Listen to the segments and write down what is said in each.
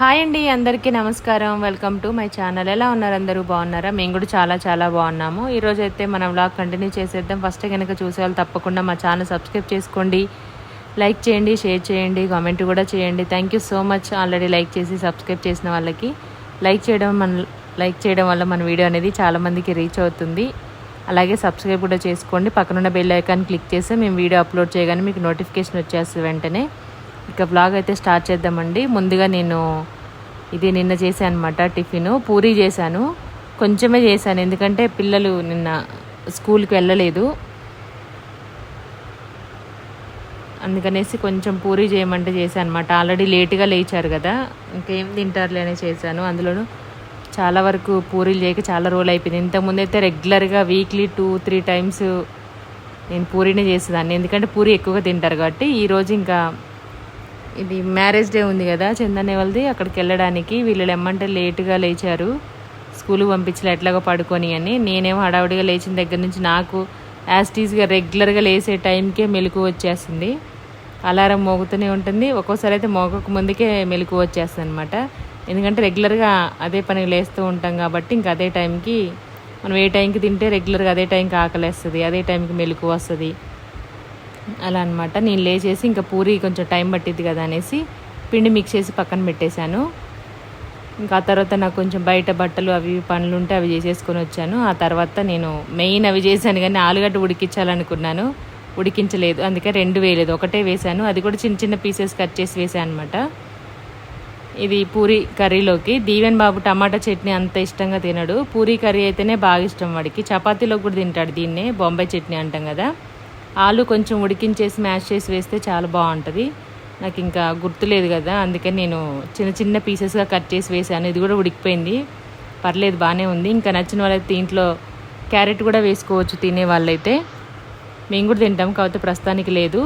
Hi అండి అందరికీ నమస్కారం. Welcome to my channel. ఎలా ఉన్నారు అందరూ? బాగున్నారా? మేము కూడా చాలా చాలా బాగున్నాము. ఈరోజు అయితే మన వ్లాగ్ కంటిన్యూ చేసేద్దాం. ఫస్ట్ కనుక చూసే వాళ్ళు తప్పకుండా మా ఛానల్ సబ్స్క్రైబ్ చేసుకోండి. లైక్ చేయండి షేర్ చేయండి కామెంట్ కూడా చేయండి. Thank you so much already like చేసి సబ్స్క్రైబ్ చేసిన వాళ్ళకి. లైక్ చేయడం మన లైక్ చేయడం వల్ల మన వీడియో అనేది చాలామందికి రీచ్ అవుతుంది. అలాగే సబ్స్క్రైబ్ కూడా చేసుకోండి. పక్కనున్న బెల్ ఐకాన్ క్లిక్ చేస్తే మేము వీడియో అప్లోడ్ చేయగానే మీకు నోటిఫికేషన్ వచ్చేస్తుంది వెంటనే. ఇక బ్లాగ్ అయితే స్టార్ట్ చేద్దామండి. ముందుగా నేను ఇది నిన్న చేశాను అనమాట టిఫిన్. పూరీ చేశాను. కొంచెమే చేశాను. ఎందుకంటే పిల్లలు నిన్న స్కూల్కి వెళ్ళలేదు. అందుకనేసి కొంచెం పూరీ చేయమంటే చేశాను అనమాట ఆల్రెడీ లేట్గా లేచారు కదా. ఇంకేం తింటారులే అని చేశాను. అందులోనూ చాలా వరకు పూరీలు చేయక చాలా రోజులు అయిపోయింది. ఇంతకుముందు అయితే రెగ్యులర్గా వీక్లీ టూ త్రీ టైమ్స్ నేను పూరీనే చేసేదాన్ని. ఎందుకంటే పూరీ ఎక్కువగా తింటారు కాబట్టి ఈరోజు ఇంకా ఇది మ్యారేజ్ డే ఉంది కదా చందనే వాళ్ళది అక్కడికి వెళ్ళడానికి వీళ్ళు ఎమ్మంటే లేటుగా లేచారు. స్కూల్ పంపించలే ఎట్లాగో పడుకొని అని. నేనేమో హడావుడిగా లేచిన దగ్గర నుంచి నాకు యాస్టీస్గా రెగ్యులర్గా లేసే టైంకే మెలకు వచ్చేస్తుంది అలారం మోగుతూనే ఉంటుంది. ఒక్కోసారి అయితే మోగక ముందుకే మెలకు వచ్చేస్తుంది అనమాట ఎందుకంటే రెగ్యులర్గా అదే పని లేస్తూ ఉంటాం కాబట్టి ఇంకా అదే టైంకి మనం ఏ టైంకి తింటే రెగ్యులర్గా అదే టైంకి ఆకలేస్తుంది అదే టైంకి మెలకు వస్తుంది. అలా అనమాట నేను లేచేసి ఇంకా పూరి కొంచెం టైం పట్టిద్ది కదా అనేసి పిండి మిక్స్ చేసి పక్కన పెట్టేశాను. ఇంకా ఆ తర్వాత నాకు కొంచెం బయట బట్టలు అవి ఇవి పనులు ఉంటే అవి చేసేసుకొని వచ్చాను. ఆ తర్వాత నేను మెయిన్ అవి చేశాను కానీ ఆలుగడ్డ ఉడికించాలనుకున్నాను. ఉడికించలేదు. అందుకే రెండు వేయలేదు. ఒకటే వేశాను. అది కూడా చిన్న చిన్న పీసెస్ కట్ చేసి వేసాను అనమాట ఇది పూరి కర్రీలోకి. దీవెన్ బాబు టమాటా చట్నీ అంత ఇష్టంగా తినడు. పూరి కర్రీ అయితేనే బాగా ఇష్టం వాడికి. చపాతీలో కూడా తింటాడు దీన్నే. బొంబాయి చట్నీ అంటాం కదా. ఆలు కొంచెం ఉడికించేసి మ్యాష్ చేసి వేస్తే చాలా బాగుంటుంది. నాకు ఇంకా గుర్తులేదు కదా అందుకని నేను చిన్న చిన్న పీసెస్గా కట్ చేసి వేసాను. ఇది కూడా ఉడికిపోయింది. పర్లేదు బాగానే ఉంది. ఇంకా నచ్చిన వాళ్ళైతే దీంట్లో క్యారెట్ కూడా వేసుకోవచ్చు తినే వాళ్ళైతే. మేము కూడా తింటాం కాకపోతే ప్రస్తుతానికి లేదు.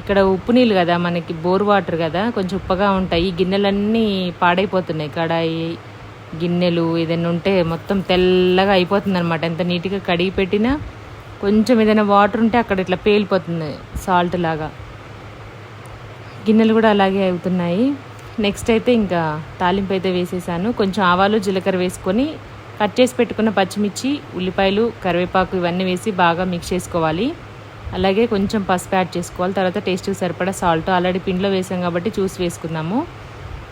ఇక్కడ ఉప్పు నీళ్ళు కదా మనకి బోర్ వాటర్ కదా కొంచెం ఉప్పగా ఉంటాయి. ఈ గిన్నెలన్నీ పాడైపోతున్నాయి. కడాయి గిన్నెలు ఏదైనా ఉంటే మొత్తం తెల్లగా అయిపోతుంది అనమాట ఎంత నీట్గా కడిగి పెట్టినా కొంచెం ఏదైనా వాటర్ ఉంటే అక్కడ ఇట్లా పేలిపోతుంది సాల్ట్ లాగా. గిన్నెలు కూడా అలాగే అవుతున్నాయి. నెక్స్ట్ అయితే ఇంకా తాలింపు అయితే వేసేసాను. కొంచెం ఆవాలు జీలకర్ర వేసుకొని కట్ చేసి పెట్టుకున్న పచ్చిమిర్చి ఉల్లిపాయలు కరివేపాకు ఇవన్నీ వేసి బాగా మిక్స్ చేసుకోవాలి. అలాగే కొంచెం పసుపు యాడ్ చేసుకోవాలి. తర్వాత టేస్ట్కి సరిపడా సాల్ట్ ఆల్రెడీ పిండిలో వేసాం కాబట్టి చూసి వేసుకుందాము.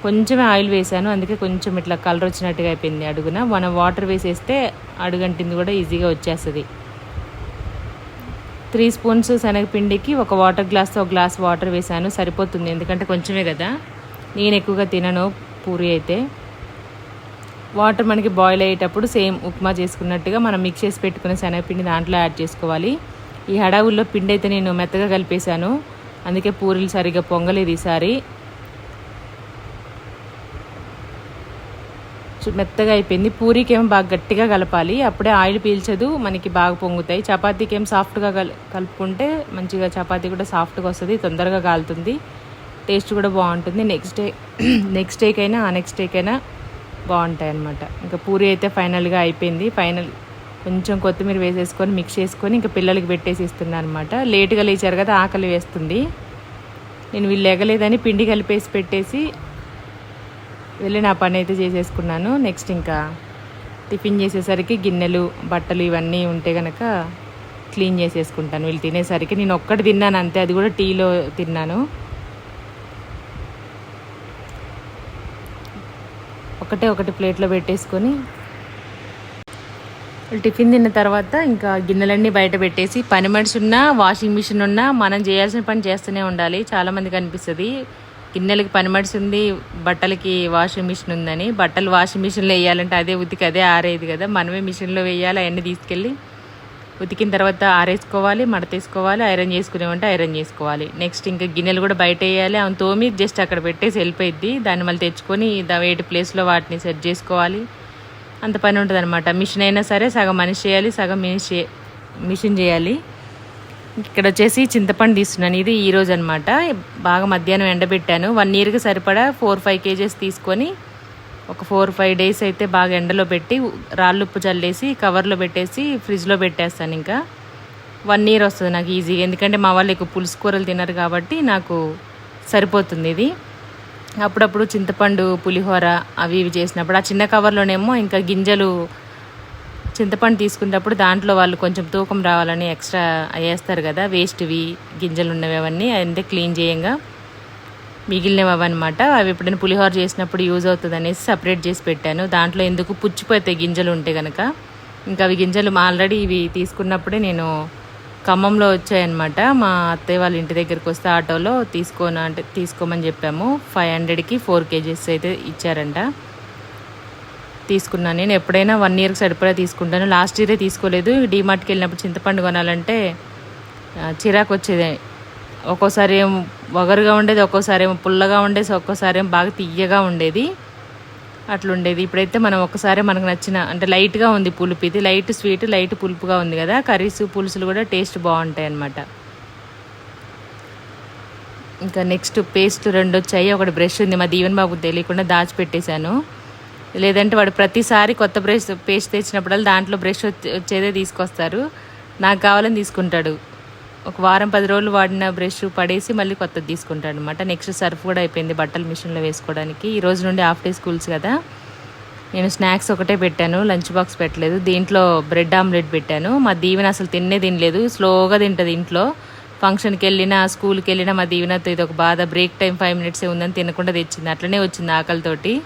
కొంచెమే ఆయిల్ వేసాను. అందుకే కొంచెం ఇట్లా కలర్ వచ్చినట్టుగా అయిపోయింది అడుగున. మనం వాటర్ వేసేస్తే అడుగంటింది కూడా ఈజీగా వచ్చేస్తుంది. త్రీ స్పూన్స్ శనగపిండికి ఒక వాటర్ గ్లాస్తో ఒక గ్లాస్ వాటర్ వేసాను సరిపోతుంది. ఎందుకంటే కొంచెమే కదా. నేను ఎక్కువగా తినను పూరి అయితే. వాటర్ మనకి బాయిల్ అయ్యేటప్పుడు సేమ్ ఉప్మా చేసుకున్నట్టుగా మనం మిక్స్ చేసి పెట్టుకున్న శనగపిండి దాంట్లో యాడ్ చేసుకోవాలి. ఈ హడావుల్లో పిండి అయితే నేను మెత్తగా కలిపేశాను. అందుకే పూరీలు సరిగ్గా పొంగలేదు ఈసారి. మెత్తగా అయిపోయింది. పూరీకి ఏమో బాగా గట్టిగా కలపాలి. అప్పుడే ఆయిల్ పీల్చదు మనకి బాగా పొంగుతాయి. చపాతీకి ఏం సాఫ్ట్గా కల్ కలుపుకుంటే మంచిగా చపాతీ కూడా సాఫ్ట్గా వస్తుంది తొందరగా కాలుతుంది. టేస్ట్ కూడా బాగుంటుంది. నెక్స్ట్ డే నెక్స్ట్ డేకైనా ఆ నెక్స్ట్ డేకైనా బాగుంటాయి అన్నమాట ఇంకా పూరి అయితే ఫైనల్గా అయిపోయింది. ఫైనల్ కొంచెం కొత్తిమీర వేసేసుకొని మిక్స్ చేసుకొని ఇంకా పిల్లలకి పెట్టేసి ఇస్తున్నాను అనమాట లేటుగా లేచారు కదా ఆకలి వేస్తుంది. నేను వీళ్ళు ఎగలేదని పిండి కలిపేసి పెట్టేసి వెళ్ళి నా పని అయితే చేసేసుకున్నాను. నెక్స్ట్ ఇంకా టిఫిన్ చేసేసరికి గిన్నెలు బట్టలు ఇవన్నీ ఉంటే కనుక క్లీన్ చేసేసుకుంటాను. వీళ్ళు తినేసరికి నేను ఒక్కటి తిన్నాను అంతే అది కూడా టీలో తిన్నాను. ఒకటే ఒకటి ప్లేట్లో పెట్టేసుకొని టిఫిన్ తిన్న తర్వాత ఇంకా గిన్నెలన్నీ బయట పెట్టేసి పని మనిషి ఉన్నా వాషింగ్ మిషన్ ఉన్నా మనం చేయాల్సిన పని చేస్తూనే ఉండాలి. చాలామందికి అనిపిస్తుంది. గిన్నెలకి పని మనిషి ఉంది బట్టలకి వాషింగ్ మిషన్ ఉందని. బట్టలు వాషింగ్ మిషన్లో వేయాలంటే అదే ఉతికి అదే ఆరేది కదా. మనమే మిషన్లో వేయాలి అవన్నీ తీసుకెళ్ళి ఉతికిన తర్వాత ఆరేసుకోవాలి మడతేసుకోవాలి ఐరన్ చేసుకునేవంటే ఐరన్ చేసుకోవాలి. నెక్స్ట్ ఇంకా గిన్నెలు కూడా బయట వేయాలి. ఆమె తోమి జస్ట్ అక్కడ పెట్టేసి వెళ్ళిపోయిద్ది. దాన్ని మళ్ళీ తెచ్చుకొని వేటి ప్లేస్లో వాటిని సెట్ చేసుకోవాలి. అంత పని ఉంటుంది అనమాట మిషన్ అయినా సరే సగం మనిషి చేయాలి సగం మినిషి మిషన్ చేయాలి. ఇక్కడ వచ్చేసి చింతపండు తీస్తున్నాను. ఇది ఈ రోజు అనమాట బాగా మధ్యాహ్నం ఎండబెట్టాను. వన్ ఇయర్కి సరిపడా ఫోర్ ఫైవ్ కేజెస్ తీసుకొని ఒక ఫోర్ ఫైవ్ డేస్ అయితే బాగా ఎండలో పెట్టి రాళ్ళుప్పు చల్లేసి కవర్లో పెట్టేసి ఫ్రిడ్జ్లో పెట్టేస్తాను ఇంకా. వన్ ఇయర్ వస్తుంది నాకు ఈజీగా ఎందుకంటే మా వాళ్ళు ఎక్కువ పులుసు కూరలు తినరు కాబట్టి నాకు సరిపోతుంది ఇది. అప్పుడప్పుడు చింతపండు పులిహోర అవి ఇవి చేసినప్పుడు ఆ చిన్న కవర్లోనేమో ఇంకా గింజలు చింతపండు తీసుకునేటప్పుడు దాంట్లో వాళ్ళు కొంచెం తూకం రావాలని ఎక్స్ట్రా వేస్తారు కదా వేస్ట్వి గింజలు ఉన్నవి అవన్నీ అంతే క్లీన్ చేయంగా. మిగిలినవి అవన్నమాట. అవి ఎప్పుడైనా పులిహోర చేసినప్పుడు యూజ్ అవుతుంది అనేసి సపరేట్ చేసి పెట్టాను. దాంట్లో ఎందుకు పుచ్చిపోతాయి గింజలు ఉంటే కనుక ఇంకా అవి గింజలు ఆల్రెడీ ఇవి తీసుకున్నప్పుడే నేను ఖమ్మంలో వచ్చాయన్నమాట. మా అత్తయ్య వాళ్ళ ఇంటి దగ్గరికి వస్తే ఆటోలో తీసుకోను అంటే తీసుకోమని చెప్పాము. ఫైవ్ హండ్రెడ్కి ఫోర్ కేజీస్ అయితే ఇచ్చారంట. తీసుకున్నాను నేను ఎప్పుడైనా వన్ ఇయర్కి సరిపడా తీసుకుంటాను. లాస్ట్ ఇయరే తీసుకోలేదు. డీమార్ట్కి వెళ్ళినప్పుడు చింతపండు కొనాలంటే చిరాకు వచ్చేది. ఒక్కోసారి ఏం వగరుగా ఉండేది ఒక్కోసారి ఏమో పుల్లగా ఉండేది ఒక్కోసారి ఏమో బాగా తీయగా ఉండేది. అట్లుండేది. ఇప్పుడైతే మనం ఒక్కసారి మనకు నచ్చిన అంటే లైట్గా ఉంది పులుపు. ఇది లైట్ స్వీట్ లైట్ పులుపుగా ఉంది కదా. కర్రీస్ పులుసులు కూడా టేస్ట్ బాగుంటాయి అన్నమాట. ఇంకా నెక్స్ట్ పేస్ట్ రెండు వచ్చాయి. ఒకటి బ్రష్ ఉంది. మా దీవెన్ బాబుకి తెలియకుండా దాచిపెట్టేశాను. లేదంటే వాడు ప్రతిసారి కొత్త బ్రష్ పేస్ట్ తెచ్చినప్పుడల్లా దాంట్లో బ్రష్ వచ్చే- వచ్చేదే తీసుకొస్తారు. నాకు కావాలని తీసుకుంటాడు. ఒక వారం పది రోజులు వాడిన బ్రష్ పడేసి మళ్ళీ కొత్తది తీసుకుంటాడు అనమాట నెక్స్ట్ సర్ఫ్ కూడా అయిపోయింది బట్టల మిషన్లో వేసుకోవడానికి. ఈ రోజు నుండి హాఫ్ డే స్కూల్స్ కదా. నేను స్నాక్స్ ఒకటే పెట్టాను లంచ్ బాక్స్ పెట్టలేదు. దీంట్లో బ్రెడ్ ఆమ్లెట్ పెట్టాను. మా దీవెన అసలు తిన్నే తినలేదు. స్లోగా తింటుంది ఇంట్లో. ఫంక్షన్కి వెళ్ళినా స్కూల్కి వెళ్ళినా మా దీవెనతో ఇది ఒక బాధ. బ్రేక్ టైం ఫైవ్ మినిట్సే ఉందని తినకుండా తెచ్చింది. అట్లనే వచ్చింది ఆకలితోటి.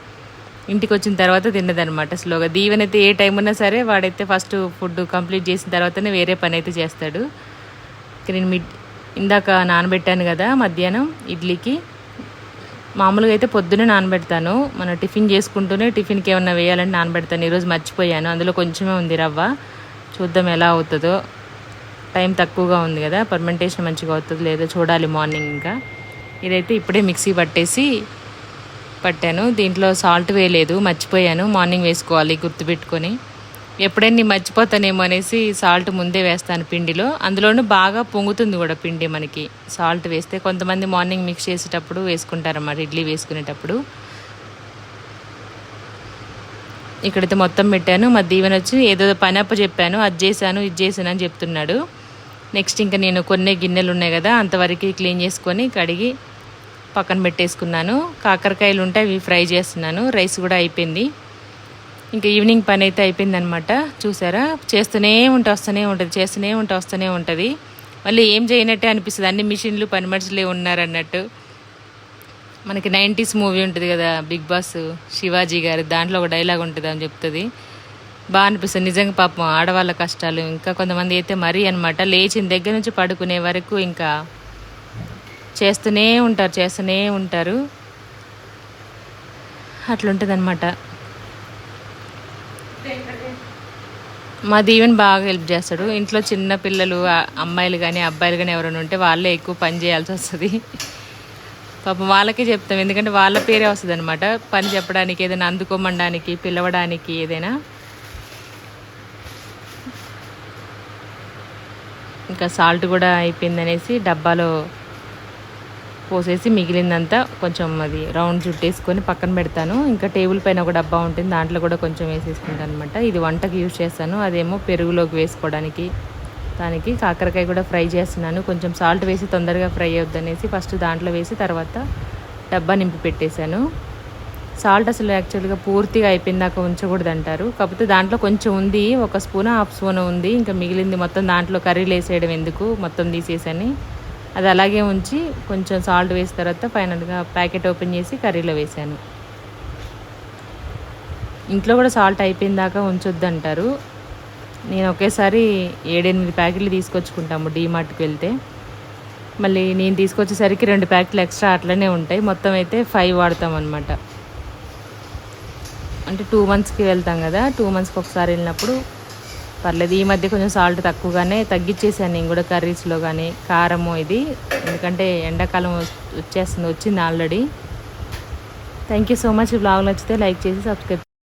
ఇంటికి వచ్చిన తర్వాత తిన్నదనమాట స్లోగా దీవెన్ అయితే ఏ టైం ఉన్నా సరే వాడైతే ఫస్ట్ ఫుడ్ కంప్లీట్ చేసిన తర్వాతనే వేరే పని అయితే చేస్తాడు నేను మిడ్ ఇందాక నానబెట్టాను కదా మధ్యాహ్నం ఇడ్లీకి. మామూలుగా అయితే పొద్దున్నే నానబెడతాను. మన టిఫిన్ చేసుకుంటూనే టిఫిన్కి ఏమన్నా వేయాలంటే నానబెడతాను. ఈరోజు మర్చిపోయాను. అందులో కొంచెమే ఉంది రవ్వ. చూద్దాం ఎలా అవుతుందో. టైం తక్కువగా ఉంది కదా. పర్మెంటేషన్ మంచిగా అవుతుంది లేదో చూడాలి మార్నింగ్ ఇంకా. ఇదైతే ఇప్పుడే మిక్సీ పట్టేసి పట్టాను. దీంట్లో సాల్ట్ వేయలేదు మర్చిపోయాను. మార్నింగ్ వేసుకోవాలి గుర్తుపెట్టుకొని. ఎప్పుడైనా నేను మర్చిపోతానేమో అనేసి సాల్ట్ ముందే వేస్తాను పిండిలో. అందులోనూ బాగా పొంగుతుంది కూడా పిండి మనకి. సాల్ట్ వేస్తే కొంతమంది మార్నింగ్ మిక్స్ చేసేటప్పుడు వేసుకుంటారన్నమాట ఇడ్లీ వేసుకునేటప్పుడు. ఇక్కడైతే మొత్తం పెట్టాను. మా దీవెన వచ్చి ఏదో పని అప్ప చెప్పాను. అది చేశాను ఇది చేశాను అని చెప్తున్నాడు. నెక్స్ట్ ఇంకా నేను కొన్ని గిన్నెలు ఉన్నాయి కదా అంతవరకు క్లీన్ చేసుకొని కడిగి పక్కన పెట్టేసుకున్నాను. కాకరకాయలు ఉంటే అవి ఫ్రై చేస్తున్నాను. రైస్ కూడా అయిపోయింది. ఇంకా ఈవినింగ్ పని అయితే అయిపోయింది అనమాట చూసారా? చేస్తూనే ఉంటే వస్తూనే ఉంటుంది చేస్తూనే ఉంటే వస్తూనే ఉంటుంది. మళ్ళీ ఏం చేయనట్టే అనిపిస్తుంది. అన్ని మిషన్లు పని మనుషులే ఉన్నారన్నట్టు. మనకి నైంటీస్ మూవీ ఉంటుంది కదా బిగ్ బాస్ శివాజీ గారు దాంట్లో ఒక డైలాగ్ ఉంటుంది అని చెప్తుంది. బాగా అనిపిస్తుంది. నిజంగా పాపం ఆడవాళ్ళ కష్టాలు. ఇంకా కొంతమంది అయితే మరీ అనమాట లేచిన దగ్గర నుంచి పడుకునే వరకు ఇంకా చేస్తూనే ఉంటారు చేస్తూనే ఉంటారు. అట్లుంటుందన్నమాట. మా దీవెన్ బాగా హెల్ప్ చేస్తాడు. ఇంట్లో చిన్న పిల్లలు అమ్మాయిలు కానీ అబ్బాయిలు కానీ ఎవరైనా ఉంటే వాళ్ళే ఎక్కువ పని చేయాల్సి వస్తుంది. పాపం వాళ్ళకే చెప్తాం. ఎందుకంటే వాళ్ళ పేరే వస్తుంది అనమాట పని చెప్పడానికి ఏదైనా అందుకోమనడానికి పిలవడానికి ఏదైనా. ఇంకా సాల్ట్ కూడా అయిపోయింది అనేసి డబ్బాలో పోసేసి మిగిలిందంతా కొంచెం అది రౌండ్ చుట్టేసుకొని పక్కన పెడతాను. ఇంకా టేబుల్ పైన ఒక డబ్బా ఉంటుంది. దాంట్లో కూడా కొంచెం వేసేసుకుంటాను అనమాట ఇది వంటకి యూజ్ చేస్తాను. అదేమో పెరుగులోకి వేసుకోవడానికి దానికి కాకరకాయ కూడా ఫ్రై చేస్తున్నాను. కొంచెం సాల్ట్ వేసి తొందరగా ఫ్రై అవుద్ది ఫస్ట్ దాంట్లో వేసి తర్వాత డబ్బా నింపి పెట్టేశాను. సాల్ట్ అసలు యాక్చువల్గా పూర్తిగా అయిపోయిందాక ఉంచకూడదు అంటారు కాకపోతే దాంట్లో కొంచెం ఉంది. ఒక స్పూన్ హాఫ్ స్పూన్ ఉంది. ఇంకా మిగిలింది మొత్తం దాంట్లో కర్రీలు వేసేయడం ఎందుకు మొత్తం తీసేసని. అది అలాగే ఉంచి కొంచెం సాల్ట్ వేసిన తర్వాత ఫైనల్గా ప్యాకెట్ ఓపెన్ చేసి కర్రీలో వేసాను ఇంట్లో కూడా సాల్ట్ అయిపోయిన దాకా ఉంచొద్దు అంటారు నేను ఒకేసారి ఏడెనిమిది ప్యాకెట్లు తీసుకొచ్చుకుంటాము డీమార్ట్కి వెళ్తే. మళ్ళీ నేను తీసుకొచ్చేసరికి రెండు ప్యాకెట్లు ఎక్స్ట్రా అట్లనే ఉంటాయి. మొత్తం అయితే ఫైవ్ వాడతాం అనమాట అంటే టూ మంత్స్కి వెళ్తాం కదా టూ మంత్స్కి ఒకసారి వెళ్ళినప్పుడు పర్లేదు. ఈ మధ్య కొంచెం సాల్ట్ తక్కువగానే తగ్గించేసాను నేను కూడా కర్రీస్లో కానీ కారము ఇది. ఎందుకంటే ఎండాకాలం వచ్చేస్తుంది వచ్చింది already. Thank you so much. Blog నచ్చితే లైక్ చేసి సబ్స్క్రైబ్